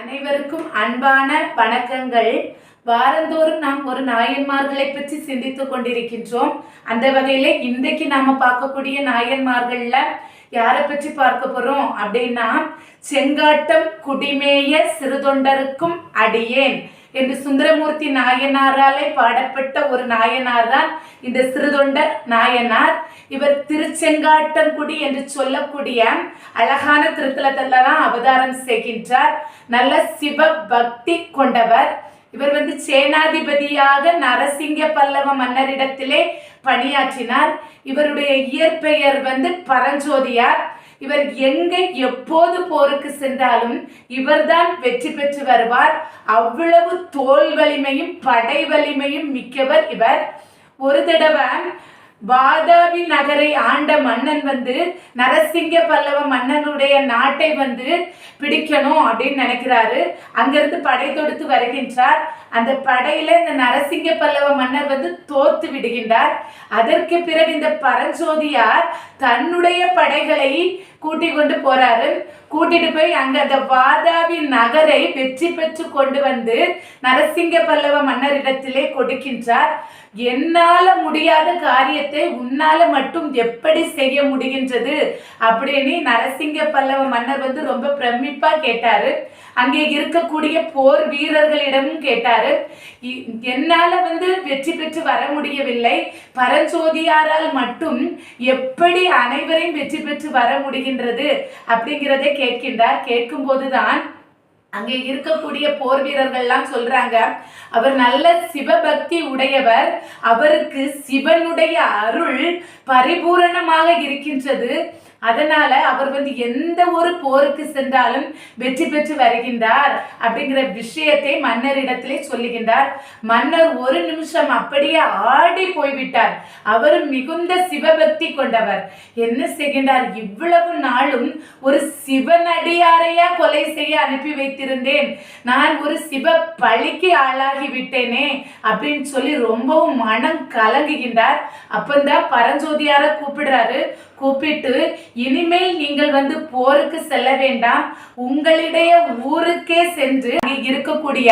அனைவருக்கும் அன்பான வணக்கங்கள். வாரந்தோறும் நாம் ஒரு நாயன்மார்களை பற்றி சிந்தித்து கொண்டிருக்கின்றோம். அந்த வகையில இன்றைக்கு நாம பார்க்கக்கூடிய நாயன்மார்கள்ல யாரை பற்றி பார்க்க போறோம் அப்படின்னா செங்காட்டம் குடிமேய சிறுதொண்டருக்கும் அடியேன். என்று சுந்தரமூர்த்தி நாயனாராலே பாடப்பட்ட ஒரு நாயனார் தான் இந்த சிறுதொண்டர் நாயனார். இவர் திருச்செங்காட்டங்குடி என்று சொல்லக்கூடிய அழகான திருத்தலத்தில்தான் அவதாரம் செய்கின்றார். நல்ல சிவ பக்தி கொண்டவர். இவர் வந்து சேனாதிபதியாக நரசிங்க பல்லவ மன்னரிடத்திலே பணியாற்றினார். இவருடைய இயற்பெயர் வந்து பரஞ்சோதியார். இவர் எங்கே எப்போது போருக்கு சென்றாலும் இவர்தான் வெற்றி பெற்று வருவார். அவ்வளவு தோல் வலிமையும் படை வலிமையும் மிக்கவர் இவர். ஒரு தடவை வாதாபி நகரை ஆண்ட மன்னன் வந்து நரசிங்க பல்லவ மன்னனுடைய நாட்டை வந்து பிடிக்கணும் அப்படின்னு நினைக்கிறாரு. அங்கிருந்து படை தொடுத்து வருகின்றார். அந்த படையில இந்த நரசிங்க பல்லவ மன்னர் வந்து தோத்து விடுகின்றார். அதற்கு பிறகு இந்த பரஞ்சோதியார் தன்னுடைய படைகளை கூட்டி கொண்டு போறாரு. கூட்டிட்டு போய் அங்க அந்த வாதாபி நகரை வெற்றி பெற்று கொண்டு வந்து நரசிங்க பல்லவ மன்னரிடத்திலே கொடுக்கின்றார். என்னால முடியாத காரியத்தை உன்னால மட்டும் எப்படி செய்ய முடிகின்றது? அப்படின்னு நரசிங்க பல்லவ மன்னர் வந்து ரொம்ப பிரமிப்பா கேட்டாரு. அங்கே இருக்கக்கூடிய போர் வீரர்களிடமும் கேட்டாரு இ- என்னால வந்து வெற்றி பெற்று வர முடியவில்லை. பரஞ்சோதியாரால் மட்டும் எப்படி அனைவரையும் வெற்றி பெற்று வர முடிகின்றது? அப்படிங்கிறதை கேட்கின்றார். கேட்கும்போதுதான் அங்கே இருக்கக்கூடிய போர் வீரர்கள்லாம் சொல்றாங்க அவர் நல்ல சிவபக்தி உடையவர். அவருக்கு சிவனுடைய அருள் பரிபூரணமாக இருக்கின்றது. அதனால அவர் வந்து எந்த ஒரு போருக்கு சென்றாலும் வெற்றி பெற்று வருகின்றார் அப்படிங்கிற விஷயத்தை மன்னரிடத்திலே சொல்லுகின்றார். மன்னர் ஒரு நிமிஷம் அப்படியே ஆடி போய்விட்டார். அவர் மிகுந்த சிவபக்தி கொண்டவர். என்ன செய்கின்றார்? இவ்வளவு நாளும் ஒரு சிவனடியாரையா கொலை செய்ய அனுப்பி வைத்திருந்தேன். நான் ஒரு சிவ பழிக்கு ஆளாகி விட்டேனே அப்படின்னு சொல்லி ரொம்பவும் மனம் கலங்குகின்றார். அப்பந்தான் பரஞ்சோதியார கூப்பிடுறாரு. கூப்பிட்டு இனிமேல் நீங்கள் வந்து போருக்கு செல்ல வேண்டாம். உங்களுடைய ஊருக்கே சென்று இருக்கக்கூடிய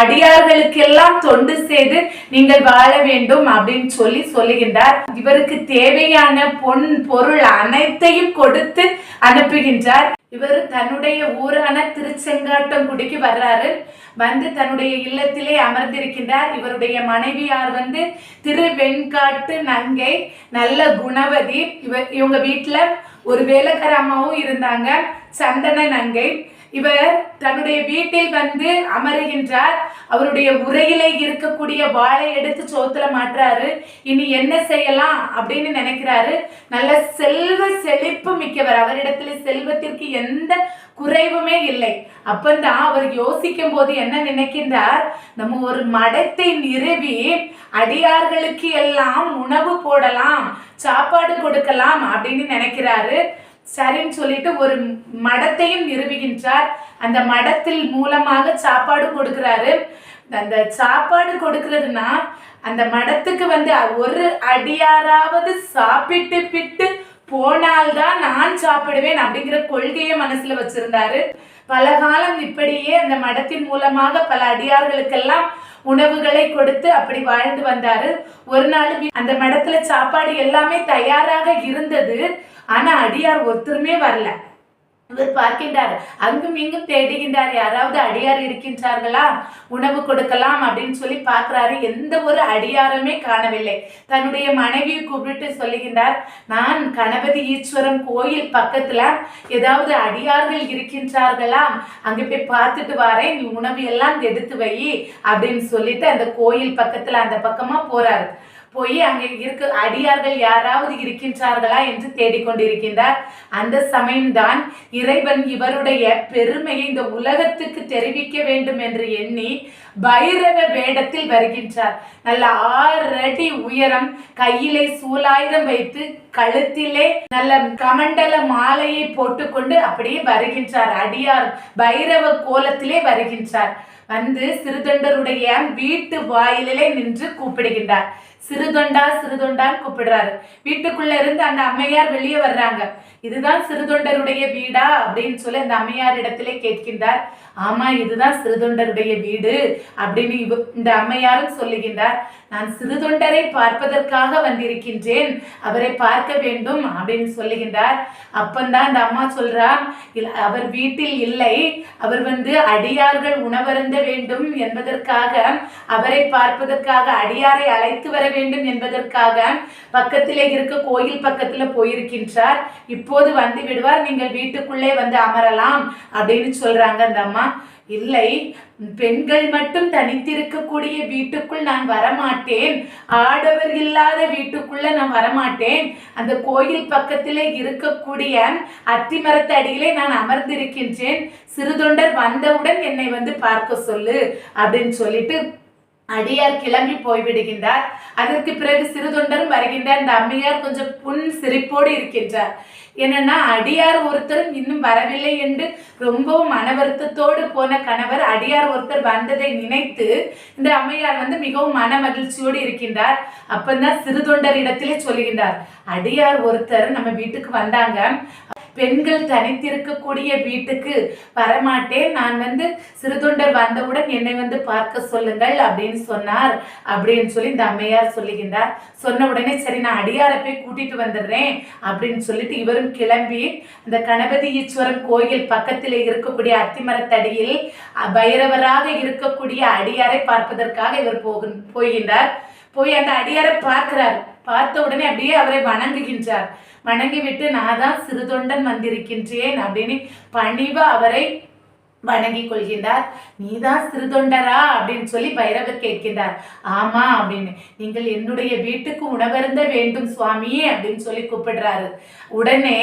அடியார்களுக்கெல்லாம் தொண்டு செய்து நீங்கள் வாழ வேண்டும் அப்படின்னு சொல்லி சொல்லுகின்றார். இவருக்கு தேவையான பொன் பொருள் அனைத்தையும் கொடுத்து அனுப்புகின்றார். இவர் தன்னுடைய ஊரான திருச்செங்காட்டங்குடிக்கு வர்றாரு. வந்து தன்னுடைய இல்லத்திலே அமர்ந்திருக்கின்றார். இவருடைய மனைவியார் வந்து திருவெண்காட்டு நங்கை நல்ல குணவதி. இவர் இவங்க வீட்டுல ஒரு வேலைக்கார அம்மாவும் இருந்தாங்க. சந்தன நங்கை. இவர் தன்னுடைய வீட்டில் வந்து அமருகின்றார். அவருடைய உரையிலே இருக்கக்கூடிய வாழை எடுத்து சோத்துல மாட்டுறாரு இனி என்ன செய்யலாம் அப்படின்னு நினைக்கிறாரு. நல்ல செல்வ செழிப்பு மிக்கவர். அவரிடத்துல செல்வத்திற்கு எந்த குறைவுமே இல்லை. அப்பந்தான் அவர் யோசிக்கும் போது என்ன நினைக்கின்றார்? நம்ம ஒரு மடத்தை நிறுவி அடியார்களுக்கு எல்லாம் உணவு போடலாம் சாப்பாடு கொடுக்கலாம் அப்படின்னு நினைக்கிறாரு. சரின்னு சொல்லிட்டு ஒரு மடத்தையும் நிறுவுகின்றார். அந்த மடத்தில் மூலமாக சாப்பாடு கொடுக்கிறாரு. அந்த சாப்பாடு கொடுக்கிறதுனா அந்த மடத்துக்கு வந்து ஒரு அடியாராவது சாப்பிட்டு பிட்டு போனால்தான் நான் சாப்பிடுவேன் அப்படிங்கிற கொள்கையை மனசுல வச்சிருந்தாரு. பல காலம் இப்படியே அந்த மடத்தின் மூலமாக பல அடியார்களுக்கெல்லாம் உணவுகளை கொடுத்து அப்படி வாழ்ந்து வந்தாரு. ஒரு நாள் அந்த மடத்துல சாப்பாடு எல்லாமே தயாராக இருந்தது. ஆனா அடியார் ஒருத்தருமே வரல. இவர் பார்க்கின்றார். அங்கும் இங்கும் தேடுகின்றார். யாராவது அடியார் இருக்கின்றார்களா? உணவு கொடுக்கலாம் அப்படின்னு சொல்லி பார்க்கிறாரு. எந்த ஒரு அடியாருமே காணவில்லை. தன்னுடைய மனைவியை கூப்பிட்டு சொல்லுகின்றார் நான் கணபதி ஈஸ்வரம் கோயில் பக்கத்துல ஏதாவது அடியார்கள் இருக்கின்றார்களா? அங்க போய் பார்த்துட்டு வரேன். நீ உணவு எல்லாம் எடுத்து வை அப்படின்னு சொல்லிட்டு அந்த கோயில் பக்கத்துல அந்த பக்கமா போறாரு. போய் அங்கே இருக்க. அடியார்கள் யாராவது இருக்கின்றார்களா என்று தேடிக்கொண்டிருக்கின்றார். அந்த சமயம்தான் இறைவன் இவருடைய பெருமையை இந்த உலகத்துக்கு தெரிவிக்க வேண்டும் என்று எண்ணி பைரவ வேடத்தில் வருகின்றார். நல்ல ஆறடி உயரம் கையிலே சூலாயுதம் வைத்து கழுத்திலே நல்ல கமண்டல மாலையை போட்டுக்கொண்டு அப்படியே வருகின்றார். அடியார் பைரவ கோலத்திலே வருகின்றார். வந்து சிறுதொண்டருடைய வீட்டு வாயிலே நின்று கூப்பிடுகின்றார். சிறுதொண்டா சிறுதொண்டான்னு கூப்பிடுறாரு. வீட்டுக்குள்ள இருந்து அந்த அம்மையார் வெளியே வர்றாங்க. இதுதான் சிறுதொண்டருடைய வீடா அப்படின்னு சொல்லி அந்த அம்மையார் இடத்திலே கேட்கின்றார். ஆமா இதுதான் சிறுதொண்டருடைய வீடு அப்படின்னு இவ இந்த அம்மையாரும் சொல்லுகின்றார். நான் சிறுதொண்டரை பார்ப்பதற்காக வந்திருக்கின்றேன். அவரை பார்க்க வேண்டும் அப்படின்னு சொல்லுகின்றார். அப்பந்தான் இந்த அம்மா சொல்றா அவர் வீட்டில் இல்லை. அவர் வந்து அடியார்கள் உணவருந்த வேண்டும் என்பதற்காக அவரை பார்ப்பதற்காக அடியாரை அழைத்து வர வேண்டும் என்பதற்காக பக்கத்திலே இருக்க கோயில் பக்கத்துல போயிருக்கின்றார். இப்போது வந்து விடுவார் நீங்கள் வீட்டுக்குள்ளே வந்து அமரலாம் அப்படின்னு சொல்றாங்க அந்த அம்மா. இல்லை பெண்கள் மட்டும் தனித்திருக்கக்கூடிய வீட்டுக்குள் நான் வரமாட்டேன். ஆடவர் இல்லாத வீட்டுக்குள்ள நான் வரமாட்டேன். அந்த கோயில் பக்கத்திலே இருக்கக்கூடிய அத்திமரத்து அடியிலே நான் அமர்ந்திருக்கின்றேன். சிறுதொண்டர் வந்தவுடன் என்னை வந்து பார்க்க சொல்லு அப்படின்னு சொல்லிட்டு அடியார் கிளம்பி போய்விடுகின்றார். அதற்கு பிறகு சிறுதொண்டரும் வருகின்றார். இந்த அம்மையார் கொஞ்சம் புன் சிரிப்போடு இருக்கின்றார். என்னன்னா அடியார் ஒருத்தரும் இன்னும் வரவில்லை என்று ரொம்பவும் மன வருத்தத்தோடு போன கணவர் அடியார் ஒருத்தர் வந்ததை நினைத்து இந்த அம்மையார் வந்து மிகவும் மன மகிழ்ச்சியோடு இருக்கின்றார். அப்பந்தான் சிறுதொண்டர் இடத்திலே சொல்லுகின்றார் அடியார் ஒருத்தர் நம்ம வீட்டுக்கு வந்தாங்க. பெண்கள் தனித்திருக்கக்கூடிய வீட்டுக்கு வரமாட்டேன். நான் வந்து சிறுதொண்டர் வந்தவுடன் என்னை வந்து பார்க்க சொல்லுங்கள் அப்படின்னு சொன்னார். அப்படின்னு சொல்லி இந்த அம்மையார் சொல்லுகின்றார். சொன்ன உடனே சரி நான் அடியாரை போய் கூட்டிட்டு வந்துடுறேன் அப்படின்னு சொல்லிட்டு இவரும் கிளம்பி இந்த கணபதி ஈஸ்வரன் கோயில் பக்கத்தில் இருக்கக்கூடிய அத்திமரத்தடியில் பைரவராக இருக்கக்கூடிய அடியாரை பார்ப்பதற்காக இவர் போகின்றார். போய் அந்த அடியாரை பார்க்கிறார். பார்த்த உடனே அப்படியே அவரை வணங்குகின்றார். வணங்கி விட்டு நான் தான் சிறு தொண்டன் வந்திருக்கின்றேன் அப்படின்னு பணிவா அவரை வணங்கி கொள்கின்றார். நீதான் சிறுதொண்டரா அப்படின்னு சொல்லி பைரவர் கேட்கின்றார். ஆமா அப்படின்னு. நீங்கள் என்னுடைய வீட்டுக்கு உணவருந்த வேண்டும் சுவாமியே அப்படின்னு சொல்லி கூப்பிடுறாரு. உடனே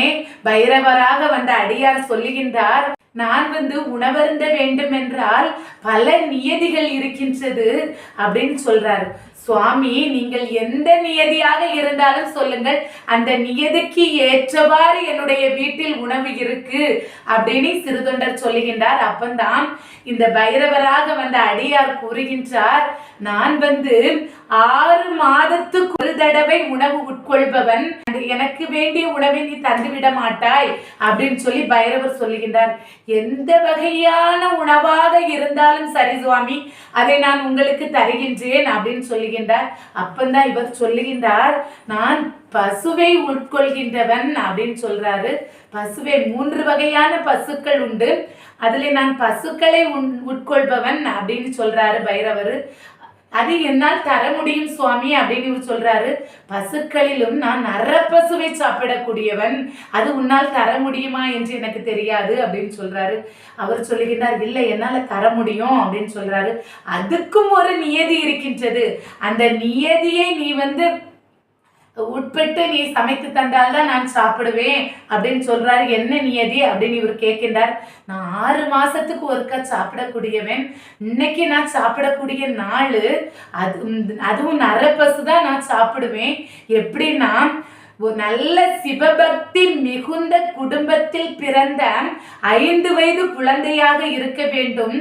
பைரவராக வந்த அடியார் சொல்லுகின்றார் நான் வந்து உணவருந்த வேண்டும் என்றால் பல நியதிகள் இருக்கின்றது அப்படின்னு சொல்றாரு. சுவாமி நீங்கள் எந்த நியதியாக இருந்தாலும் சொல்லுங்கள். அந்த நியதிக்கு ஏற்றவாறு என்னுடைய வீட்டில் உணவு இருக்கு அப்படின்னு சிறுதொண்டர் சொல்லுகின்றார். அப்பந்தான் இந்த பைரவராக வந்த அடியார் கூறுகின்றார் நான் வந்து ஆறு மாதத்துக்கு ஒரு தடவை உணவு உட்கொள்பவன். எனக்கு வேண்டிய உணவை நீ தந்துவிட மாட்டாய் அப்படின்னு சொல்லி பைரவர் சொல்லுகின்றார். எந்த வகையான உணவாக இருந்தாலும் சரி சுவாமி அதை நான் உங்களுக்கு தருகின்றேன் அப்படின்னு சொல்லி சொல்லுகின்றார். அப்பந்தான் இவர் சொல்லுகின்றார் நான் பசுவை உட்கொள்கின்றவன் அப்படின்னு சொல்றாரு. பசுவை மூன்று வகையான பசுக்கள் உண்டு. அதுல நான் பசுக்களை உண்- உட்கொள்பவன் அப்படின்னு சொல்றாரு பைரவர். அது என்னால் தர முடியும் சுவாமி அப்படின்னு இவர் சொல்றாரு. பசுக்களிலும் நான் நரப்பசுவை சாப்பிடக்கூடியவன். அது உன்னால் தர முடியுமா என்று எனக்கு தெரியாது அப்படின்னு சொல்றாரு. அவர் சொல்லுகின்றார் இல்லை என்னால் தர முடியும் அப்படின்னு சொல்றாரு. அதுக்கும் ஒரு நியதி இருக்கின்றது. அந்த நியதியை நீ வந்து உட்பட்டு நீ சமைத்து தந்தால் தான் நான் சாப்பிடுவேன் அப்படின்னு சொல்றாரு. என்ன நியதி அப்படின்னு இவர் கேட்கின்றார். நான் ஆறு மாசத்துக்கு ஒருக்கா சாப்பிடக்கூடியவன். இன்னைக்கு நான் சாப்பிடக்கூடிய நாள் அது அதுவும் நரப்பசு தான் நான் சாப்பிடுவேன். எப்படின்னா ஒரு நல்ல சிவபக்தி மிகுந்த குடும்பத்தில் பிறந்த ஐந்து வயது குழந்தையாக இருக்க வேண்டும்.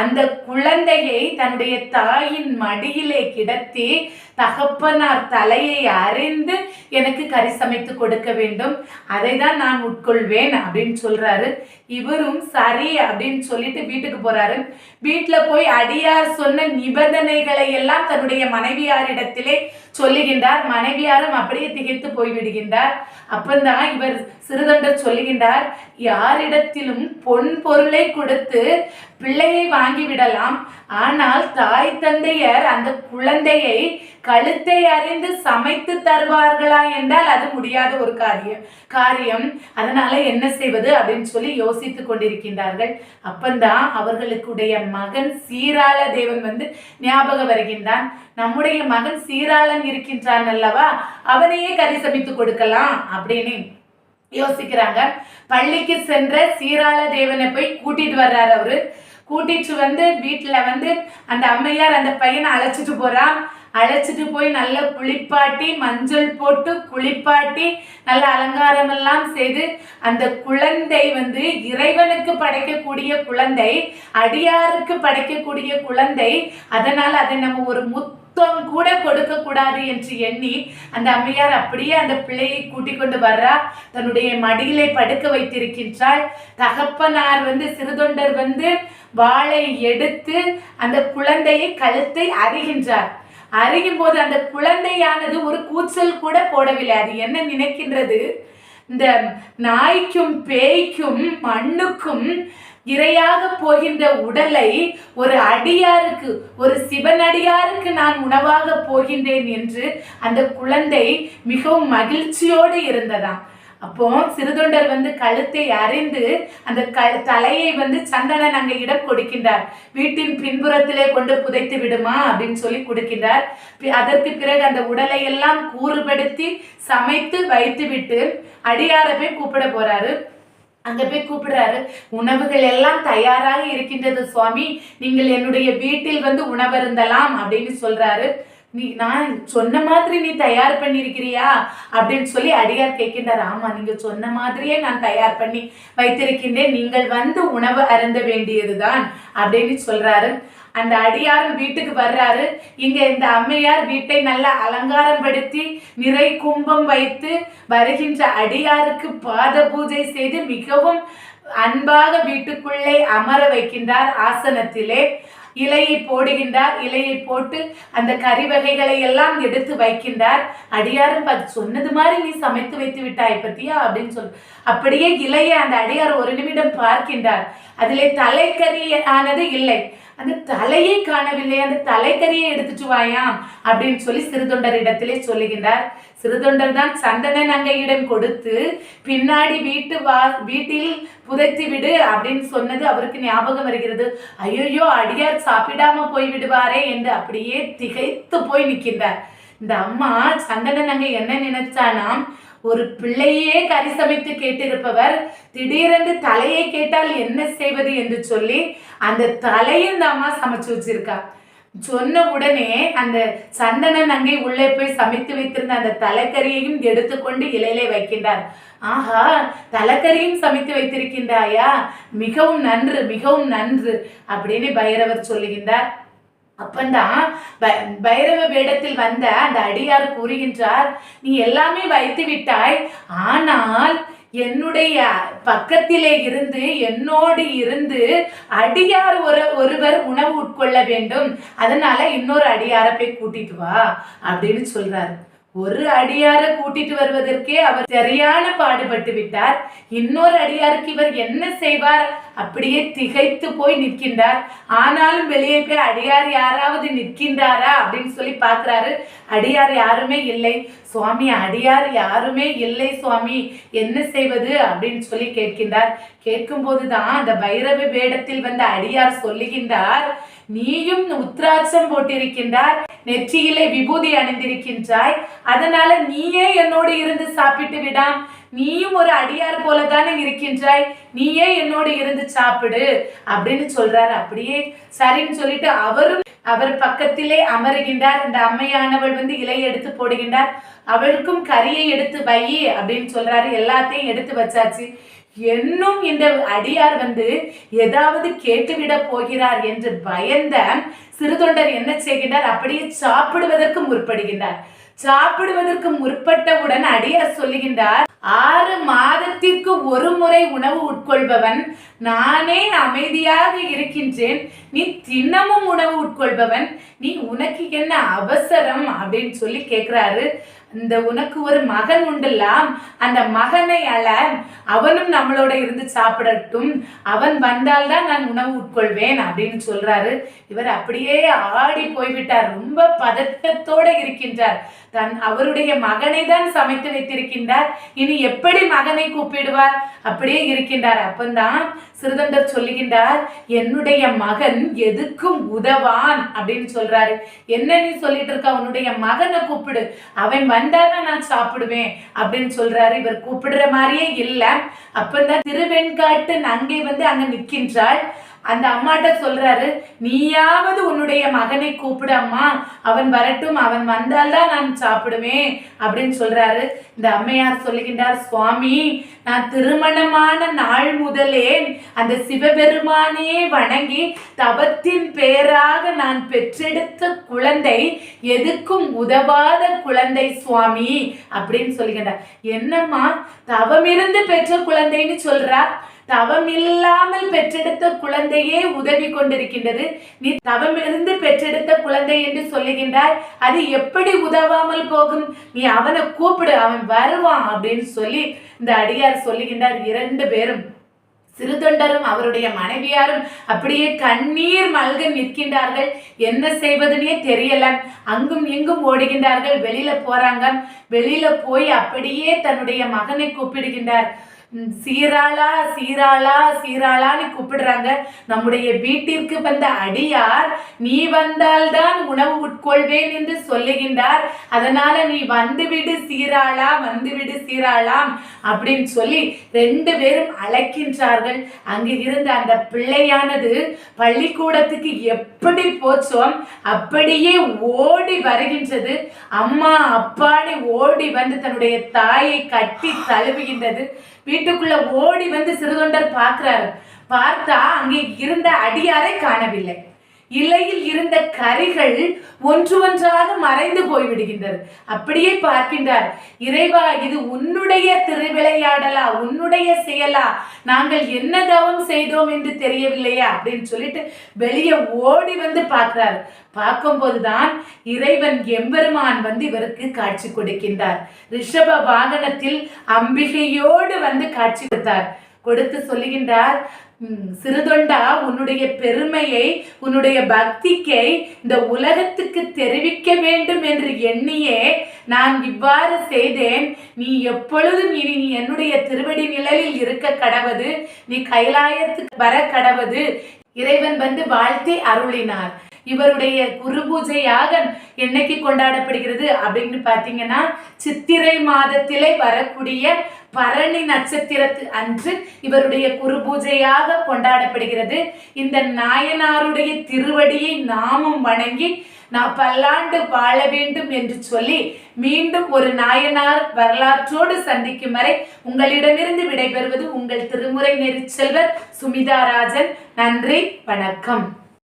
அந்த குழந்தையை தன்னுடைய தாயின் மடியிலே கிடத்தி தகப்பனார் தலையை அறிந்து எனக்கு கறி சமைத்து கொடுக்க வேண்டும். அதை தான் நான் உட்கொள்வேன் அப்படின்னு சொல்றாரு. இவரும் சரி அப்படின்னு சொல்லிட்டு வீட்டுக்கு போறாரு. வீட்டுல போய் அடியார் சொன்ன நிபந்தனைகளை எல்லாம் தன்னுடைய மனைவியாரிடத்திலே சொல்லுகின்றார் மனைவியாரும் அப்படியே திகைத்து போய்விடுகின்றார். அப்பந்தான் இவர் சிறுதொண்டர் சொல்லுகின்றார் யாரிடத்திலும் பொன் பொருளை கொடுத்து பிள்ளையை வாங்கிவிடலாம். ஆனால் தாய் தந்தையர் அந்த குழந்தையை கழுத்தை அறிந்து சமைத்து தருவார்களா என்றால் அது முடியாத ஒரு காரியம். காரியம். அதனால என்ன செய்வது அப்படின்னு சொல்லி யோசித்துக் கொண்டிருக்கின்றார்கள். அப்பந்தான் அவர்களுக்குடைய மகன் சீராள தேவன் வந்து ஞாபகம் வருகின்றான். நம்முடைய மகன் சீராளன் இருக்கின்றான் அல்லவா? அவனையே கரிசமித்து கொடுக்கலாம் அப்படின்னு யோசிக்கிறாங்க. பள்ளிக்கு சென்ற சீராள தேவனை போய் கூட்டிட்டு வர்றாரு அவரு. கூட்டிட்டு வந்து வீட்டுல வந்து அந்த அம்மையார் அந்த பையனை அழைச்சிட்டு போறான் அழைச்சிட்டு போய் நல்லா குளிப்பாட்டி மஞ்சள் போட்டு குளிப்பாட்டி நல்ல அலங்காரம் எல்லாம் செய்து அந்த குழந்தை வந்து இறைவனுக்கு படைக்கக்கூடிய குழந்தை அடியாருக்கு படைக்கக்கூடிய குழந்தை. அதனால அதை நம்ம ஒரு முத்தம் கூட கொடுக்க கூடாது என்று எண்ணி அந்த அம்மையார் அப்படியே அந்த பிள்ளையை கூட்டிக் கொண்டு வர்றா. தன்னுடைய மடியிலே படுக்க வைத்திருக்கின்றாள். தகப்பனார் வந்து சிறுதொண்டர் வந்து வாளை எடுத்து அந்த குழந்தையை கழுத்தை அறிகின்றார். அறியும் போது அந்த குழந்தையானது ஒரு கூச்சல் கூட போடவில்லை. அது என்ன நினைக்கின்றது? இந்த நாய்க்கும் பேய்க்கும் மண்ணுக்கும் இரையாக போகின்ற உடலை ஒரு அடியாருக்கு ஒரு சிவனடியாருக்கு நான் உணவாக போகின்றேன் என்று அந்த குழந்தை மிகவும் மகிழ்ச்சியோடு இருந்ததாம். அப்போ சிறுதொண்டர் வந்து கழுத்தை அறிந்து அந்த க தலையை வந்து சந்தனன் அங்கே இடம் கொடுக்கின்றார். வீட்டின் பின்புறத்திலே கொண்டு புதைத்து விடுமா? அப்படின்னு சொல்லி கொடுக்கின்றார். அதற்கு பிறகு அந்த உடலை எல்லாம் கூறுபடுத்தி சமைத்து வைத்து விட்டு அடியாரமே கூப்பிட போறாரு. அங்க போய் கூப்பிடுறாரு. உணவுகள் எல்லாம் தயாராக இருக்கின்றது சுவாமி. நீங்கள் என்னுடைய வீட்டில் வந்து உணவருந்தலாம் அப்படின்னு சொல்றாரு. நீ நான் சொன்ன மாதிரி நீ தயார் பண்ணியிருக்கிறியா? அப்படின்னு சொல்லி அடியார் கேட்கின்றார். ஆமா நீங்க சொன்ன மாதிரியே நான் தயார் பண்ணி வைத்திருக்கின்றேன். நீங்கள் வந்து உணவு அருந்த வேண்டியதுதான் அப்படின்னு சொல்றாரு. அந்த அடியாரும் வீட்டுக்கு வர்றாரு. இங்க இந்த அம்மையார் வீட்டை நல்லா அலங்காரம் படுத்தி நிறை கும்பம் வைத்து வருகின்ற அடியாருக்கு பாத பூஜை செய்து மிகவும் அன்பாக வீட்டுக்குள்ளே அமர வைக்கின்றார் ஆசனத்திலே. இலையை போடுகின்றார். இலையை போட்டு அந்த கறி வகைகளை எல்லாம் எடுத்து வைக்கின்றார். அடியாரும் பார்த்து சொன்னது மாதிரி நீ சமைத்து வைத்து விட்டாய் பத்தியா? அப்படின்னு சொல் அப்படியே இலையை அந்த அடியார் ஒரு நிமிடம் பார்க்கின்றார். அதிலே தலைக்கறி ஆனது இல்லை. அந்த தலையை காணவில்லை அந்த தலைக்கரியை எடுத்துட்டு வாயாம் அப்படின்னு சொல்லி சிறுதொண்டர் இடத்திலே சொல்லுகின்றார். சிறுதொண்டர் தான் சந்தன நங்கையிடம் கொடுத்து பின்னாடி வீட்டு வா வீட்டில் புதைத்து விடு அப்படின்னு சொன்னது அவருக்கு ஞாபகம் வருகிறது. ஐயோ அடியார் சாப்பிடாம போய் விடுவாரே என்று அப்படியே திகைத்து போய் நிற்கின்றார். இந்த அம்மா சந்தன நங்கை என்ன நினைச்சானாம்? ஒரு பிள்ளையே கறி சமைத்து கேட்டிருப்பவர் திடீரென்று தலையை கேட்டால் என்ன செய்வது என்று சொல்லி அந்த தலையும் தாமா சமைச்சு வச்சிருக்கா. சொன்ன உடனே அந்த சந்தனன் அங்கே உள்ளே போய் சமைத்து வைத்திருந்த அந்த தலைக்கறியையும் எடுத்துக்கொண்டு இலையிலே வைக்கின்றார். ஆஹா தலைக்கறியும் சமைத்து வைத்திருக்கின்றாயா? மிகவும் நன்று மிகவும் நன்று அப்படின்னு பைரவர் சொல்லுகின்றார். அப்பந்தான் பைரவ வேடத்தில் வந்த அந்த அடியார் கூறுகின்றார் நீ எல்லாமே வைத்து விட்டாய் ஆனால் என்னுடைய பக்கத்திலே இருந்து என்னோடு இருந்து அடியார் ஒரு ஒருவர் உணவு உட்கொள்ள வேண்டும். அதனால இன்னொரு அடியாரை போய் கூட்டிட்டு வா அப்படின்னு சொல்றாரு. ஒரு அடியாரை கூட்டிட்டு வருவதற்கே அவர் சரியான பாடுபட்டு விட்டார். இன்னொரு அடியாருக்கு இவர் என்ன செய்வார்? அப்படியே திகைத்து போய் நிற்கின்றார். ஆனாலும் வெளியே போய் அடியார் யாராவது நிற்கின்றாரா அப்படின்னு சொல்லி பார்க்கறாரு. அடியார் யாருமே இல்லை. சுவாமி அடியார் யாருமே இல்லை சுவாமி. என்ன செய்வது அப்படின்னு சொல்லி கேட்கின்றார். கேட்கும்போது தான் அந்த பைரவ வேடத்தில் வந்த அடியார் சொல்லுகின்றார் நீயும் உத்ராட்சம் போட்டிருக்கின்றார் நெற்றியிலே விபூதி அணிந்திருக்கின்றாய். அதனால நீயே என்னோடு இருந்து சாப்பிட்டு விடாம். நீயும் ஒரு அடியார் போல தானே இருக்கின்றாய்? நீயே என்னோடு இருந்து சாப்பிடு. அப்படின்னு சொல்றாரு. அப்படியே சரின்னு சொல்லிட்டு அவரும் அவர் பக்கத்திலே அமருகின்றார். அந்த அம்மையானவள் வந்து இலையை எடுத்து போடுகின்றார். அவளுக்கும் கரியை எடுத்து வை அப்படின்னு சொல்றாரு. எல்லாத்தையும் எடுத்து வச்சாச்சு. என்னும் இந்த அடியார் வந்து ஏதாவது கேட்டுவிட போகிறார் என்று பயந்த சிறுதொண்டர் என்ன செய்கின்றார்? அப்படியே சாப்பிடுவதற்கு முற்படுகின்றார். சாப்பிடுவதற்கு முற்பட்டவுடன் அடியார் சொல்லுகின்றார் ஆறு மாதத்திற்கு ஒரு முறை உணவு உட்கொள்பவன் நானே அமைதியாக இருக்கின்றேன். நீ தினமும் உணவு உட்கொள்பவன் நீ உனக்கு என்ன அவசரம் அப்படின்னு சொல்லி கேட்குறாரு இந்த உனக்கு ஒரு மகன் உண்டுலாம். அந்த மகனை அல அவனும் நம்மளோட இருந்து சாப்பிடட்டும். அவன் வந்தால்தான் நான் உணவு உட்கொள்வேன் அப்படின்னு சொல்றாரு. இவர் அப்படியே ஆடி போய்விட்டார். ரொம்ப பதட்டத்தோட இருக்கின்றார். தன் அவருடைய மகனை தான் சமைத்து வைத்திருக்கின்றார். இனி எப்படி மகனை கூப்பிடுவார்? அப்படியே இருக்கின்றார். அப்பந்தான் சிறுதண்டர் சொல்லுகின்றார் என்னுடைய மகன் எதுக்கும் உதவான் அப்படின்னு சொல்றாரு. என்ன நீ சொல்லிட்டு இருக்க உன்னுடைய மகனை கூப்பிடு. அவன் வந்தானா நான் சாப்பிடுவேன் அப்படின்னு சொல்றாரு. இவர் கூப்பிடுற மாதிரியே இல்ல. அப்பந்தான் திருவெண்காட்டு நங்கை வந்து அங்க நிற்கின்றாள் அந்த அம்மாட்ட சொல்றாரு நீயாவது உன்னுடைய மகனை கூப்பிடு அம்மா. அவன் வரட்டும் அவன் வந்தால்தான் நான் சாப்பிடுவேன். அப்படின்னு சொல்றாரு. இந்த அம்மையார் சொல்லுகின்றார் சுவாமி நான் திருமணமான நாள் முதலே அந்த சிவபெருமானையே வணங்கி தவத்தின் பேராக நான் பெற்றெடுத்த குழந்தை எதுக்கும் உதவாத குழந்தை சுவாமி. அப்படின்னு சொல்லுகின்றார். என்னம்மா தவமிருந்து பெற்ற குழந்தைன்னு சொல்றா? தவம் இல்லாமல் பெற்றெடுத்த குழந்தையே உதவி கொண்டிருக்கின்றது. நீ தவமிருந்து பெற்றெடுத்த குழந்தை என்று சொல்லுகின்றாய். அது எப்படி உதவாமல் போகும்? நீ அவனை கூப்பிடு அவன் வருவான் அப்படின்னு சொல்லி இந்த அடியார் சொல்லுகின்றார். இரண்டு பேரும் சிறுதொண்டரும் அவருடைய மனைவியாரும் அப்படியே கண்ணீர் மல்க நிற்கின்றார்கள். என்ன செய்வதுனே தெரியல. அங்கும் இங்கும் ஓடுகின்றார்கள். வெளியில போறாங்க. வெளியில போய் அப்படியே தன்னுடைய மகனை கூப்பிடுகின்றார். சீராளா சீராளா சீராளான்னு கூப்பிடுறாங்க. நம்முடைய வீட்டிற்கு வந்த அடியார் நீ வந்தால்தான் உணவு உட்கொள்வேன் என்று சொல்லுகின்றார். அதனால நீ வந்துவிடு சீராளா வந்துவிடு சீராளாம் அப்படின்னு சொல்லி ரெண்டு பேரும் அழைக்கின்றார்கள். அங்கு இருந்த அந்த பிள்ளையானது பள்ளிக்கூடத்துக்கு எப்படி போச்சோ அப்படியே ஓடி வருகின்றது. அம்மா அப்பாடி ஓடி வந்து தன்னுடைய தாயை கட்டி தழுவுகின்றது. வீட்டுக்குள்ள ஓடி வந்து சிறுதொண்டர் பார்க்கிறாரு. பார்த்தா அங்கே இருந்த அடியாரை காணவில்லை. இலையில் இருந்த கரிகள் ஒன்று ஒன்றாக மறைந்து போய்விடுகின்றது. அப்படியே பார்க்கின்றார் இறைவா இது உன்னுடைய திருவிளையாடலா? உன்னுடைய செயலா? நாங்கள் என்ன தவம் செய்தோம் என்று தெரியவில்லையா? அப்படின்னு சொல்லிட்டு வெளியே ஓடி வந்து பார்க்கிறார். பார்க்கும்போதுதான் இறைவன் எம்பெருமான் வந்து இவருக்கு காட்சி கொடுக்கின்றார். ரிஷப வாகனத்தில் அம்பிகையோடு வந்து காட்சி கொடுத்தார். கொடுத்து சொல்லுகின்றார் சிறுதொண்டா உன்னுடைய பெருமையை உன்னுடைய பக்திக்கை இந்த உலகத்துக்கு தெரிவிக்க வேண்டும் என்று எண்ணியே நான் இவ்வாறு செய்தேன். நீ எப்பொழுதும் இனி நீ என்னுடைய திருவடி நிழலில் இருக்க கடவது நீ கைலாயத்துக்கு வர கடவது. இறைவன் வந்து வாழ்த்தி அருளினார். இவருடைய குரு பூஜையாக என்னைக்கு கொண்டாடப்படுகிறது அப்படின்னு பார்த்தீங்கன்னா சித்திரை மாதத்திலே வரக்கூடிய பரணி நட்சத்திரத்து அன்று இவருடைய குரு பூஜையாக கொண்டாடப்படுகிறது. இந்த நாயனாருடைய திருவடியை நாமும் வணங்கி நான் பல்லாண்டு வாழ வேண்டும் என்று சொல்லி மீண்டும் ஒரு நாயனார் வரலாற்றோடு சந்திக்கும் வரை உங்களிடமிருந்து விடைபெறுவது உங்கள் திருமுறை நெறிச்செல்வர் சுமிதா ராஜன் நன்றி வணக்கம்.